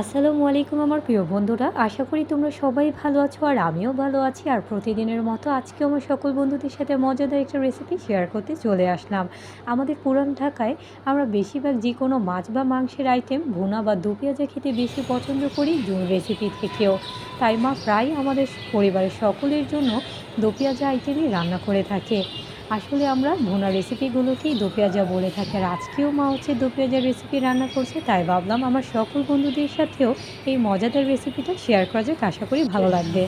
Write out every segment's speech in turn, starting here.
আসসালামু আলাইকুম আমার প্রিয় বন্ধুরা। আশা করি তোমরা সবাই ভালো আছো আর আমিও ভালো আছি। আর প্রতিদিনের মতো আজকে আমার সকল বন্ধুদের সাথে মজাদার একটা রেসিপি শেয়ার করতে চলে আসলাম। আমাদের পুরান ঢাকায় আমরা বেশিরভাগ যে কোনো মাছ বা মাংসের আইটেম ভুনা বা দু পেঁয়াজা খেতে বেশি পছন্দ করি জুন রেসিপি থেকেও। তাই মা প্রায় আমাদের পরিবারের সকলের জন্য দু পেঁয়াজা আইটেমই রান্না করে থাকে। আসলে আমরা ভুনা রেসিপিগুলোকেই দো পেঁয়াজা বলে থাকি। আর আজকেও মা হচ্ছে দো পেঁয়াজার রেসিপি রান্না করছে, তাই ভাবলাম আমার সকল বন্ধুদের সাথেও এই মজাদার রেসিপিটা শেয়ার করা যাক। আশা করি ভালো লাগবে।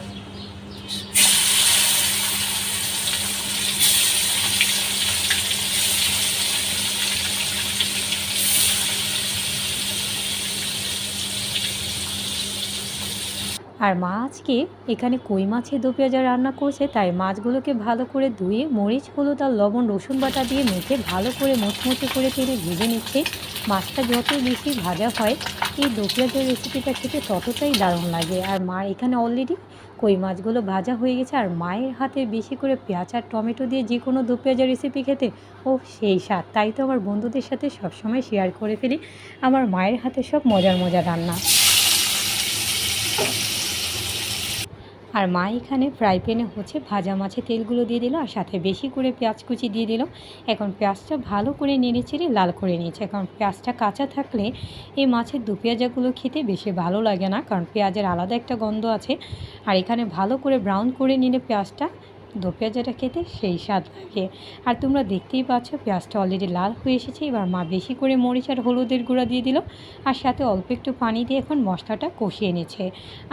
আর মা আজকে এখানে কই মাছের দো পেঁয়াজা রান্না করছে? তাই মাছগুলোকে ভালো করে ধুয়ে মরিচ, হলুদ আর লবণ, রসুন বাটা দিয়ে মেখে ভালো করে মুচমুচে করে তেলে ভেজে নিচ্ছে। মাছটা যত বেশি ভাজা হয়, এই দো পেঁয়াজের রেসিপিটা খেতে ততটাই দারুণ লাগে। আর মা, এখানে অলরেডি কই মাছগুলো ভাজা হয়ে গেছে। আর মায়ের হাতে বেশি করে পেঁয়াজ আর টমেটো দিয়ে যে কোনো দো পেঁয়াজের রেসিপি খেতে, ও সেই স্বাদ। তাই তো আমার বন্ধুদের সাথে সবসময় শেয়ার করে ফেলি। আমার মায়ের হাতে সব মজার মজার রান্না। আর মা এখানে ফ্রাই প্যানে হচ্ছে ভাজা মাছের তেলগুলো দিয়ে দিল আর সাথে বেশি করে পেঁয়াজ কুচি দিয়ে দিল। এখন পেঁয়াজটা ভালো করে নেড়ে চেড়ে লাল করে নিয়েছে। কারণ পেঁয়াজটা কাঁচা থাকলে এই মাছের দু পেঁয়াজাগুলো খেতে বেশি ভালো লাগে না। কারণ পেঁয়াজের আলাদা একটা গন্ধ আছে। আর এখানে ভালো করে ব্রাউন করে নিলে পেঁয়াজটা দো পেঁয়াজাটা খেতে সেই স্বাদ লাগে। আর তোমরা দেখতেই পাচ্ছ, পেঁয়াজটা অলরেডি লাল হয়ে এসেছে। এবার মা বেশি করে মরিচ আর হলুদের গুঁড়া দিয়ে দিল। আর সাথে অল্প একটু পানি দিয়ে এখন মশলাটা কষিয়ে নিচ্ছে।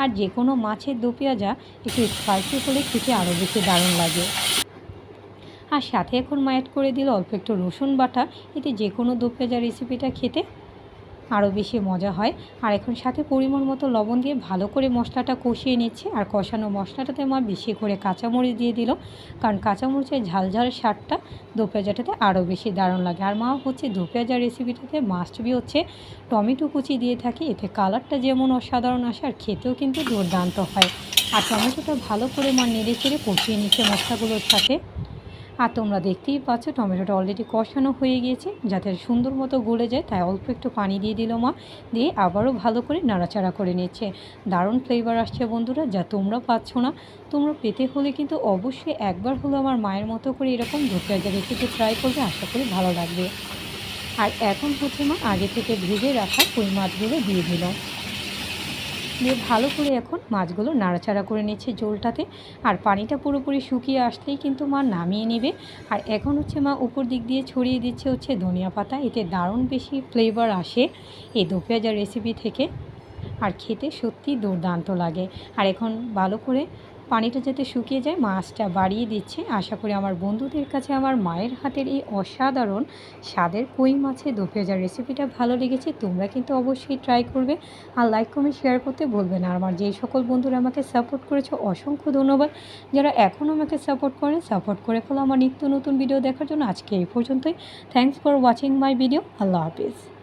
আর যে কোনো মাছের দো পেঁয়াজা একটু স্পাইসি হলে খেতে আরও বেশি দারুণ লাগে। আর সাথে এখন মা অ্যাড করে দিল অল্প একটু রসুন বাটা। এতে যে কোনো দো পেঁয়াজা রেসিপিটা খেতে আরও বেশি মজা হয়। আর এখন সাথে পরিমাণ মতো লবণ দিয়ে ভালো করে মশলাটা কষিয়ে নিচ্ছে। আর কষানো মশলাটাতে মা বেশি করে কাঁচামরিচ দিয়ে দিল। কারণ কাঁচামরিচের ঝাল ঝাল স্বাদটা দোপেঁয়াজাটাতে আরও বেশি দারুণ লাগে। আর মা হচ্ছে দোপেঁয়াজা রেসিপিটাতে মাস্ট বি হচ্ছে টমেটো কুচি দিয়ে থাকে। এতে কালারটা যেমন অসাধারণ আসে আর খেতেও কিন্তু দুর্দান্ত হয়। আর টমেটোটা ভালো করে মা নেড়ে চেড়ে কষিয়ে নিচ্ছে মশলাগুলোর সাথে। আর তোমরা দেখতেই পাচ্ছ, টমেটোটা অলরেডি কষানো হয়ে গিয়েছে। যাতে সুন্দর মতো গলে যায়, তাই অল্প একটু পানি দিয়ে দিল মা। দিয়ে আবারও ভালো করে নাড়াচাড়া করে নিচ্ছে। দারুণ ফ্লেভার আসছে বন্ধুরা, যা তোমরা পাচ্ছ না। তোমরা পেতে হলে কিন্তু অবশ্যই একবার হলো আমার মায়ের মতো করে এরকম ধোপিয়াজা রেসিপি ট্রাই করবে, আশা করি ভালো লাগবে। আর এখন হচ্ছে মা, আগে থেকে ভেজে রাখা কই মাছগুলো দিয়ে দিলাম। দিয়ে ভালো করে এখন মাছগুলো নাড়াচাড়া করে নিচ্ছে জলটাতে আর পানিটা পুরোপুরি শুকিয়ে আসলেই কিন্তু মা নামিয়ে নেবে। আর এখন হচ্ছে মা উপর দিক দিয়ে ছড়িয়ে দিচ্ছে হচ্ছে ধনিয়া পাতা। এতে দারুণ বেশি ফ্লেভার আসে এই দো পেঁয়াজার রেসিপি থেকে। আর খেতে সত্যি দুর্দান্ত লাগে। আর এখন ভালো করে পানিটা যাতে শুকিয়ে যায়, মাছটা বাড়িয়ে দিচ্ছে। আশা করি আমার বন্ধুদের কাছে আমার মায়ের হাতের এই অসাধারণ স্বাদের কই মাছের দো রেসিপিটা ভালো লেগেছে, তোমরা কিন্তু অবশ্যই ট্রাই করবে আর লাইক কমেন্ট শেয়ার করতে বলবে না। আমার যেই সকল বন্ধুরা আমাকে সাপোর্ট করেছে, অসংখ্য ধন্যবাদ। যারা এখনও আমাকে সাপোর্ট করেন সাপোর্ট করে ফেলো আমার নিত্য নতুন ভিডিও দেখার জন্য। আজকে এই পর্যন্তই। Thanks for watching my video Allah Hafiz.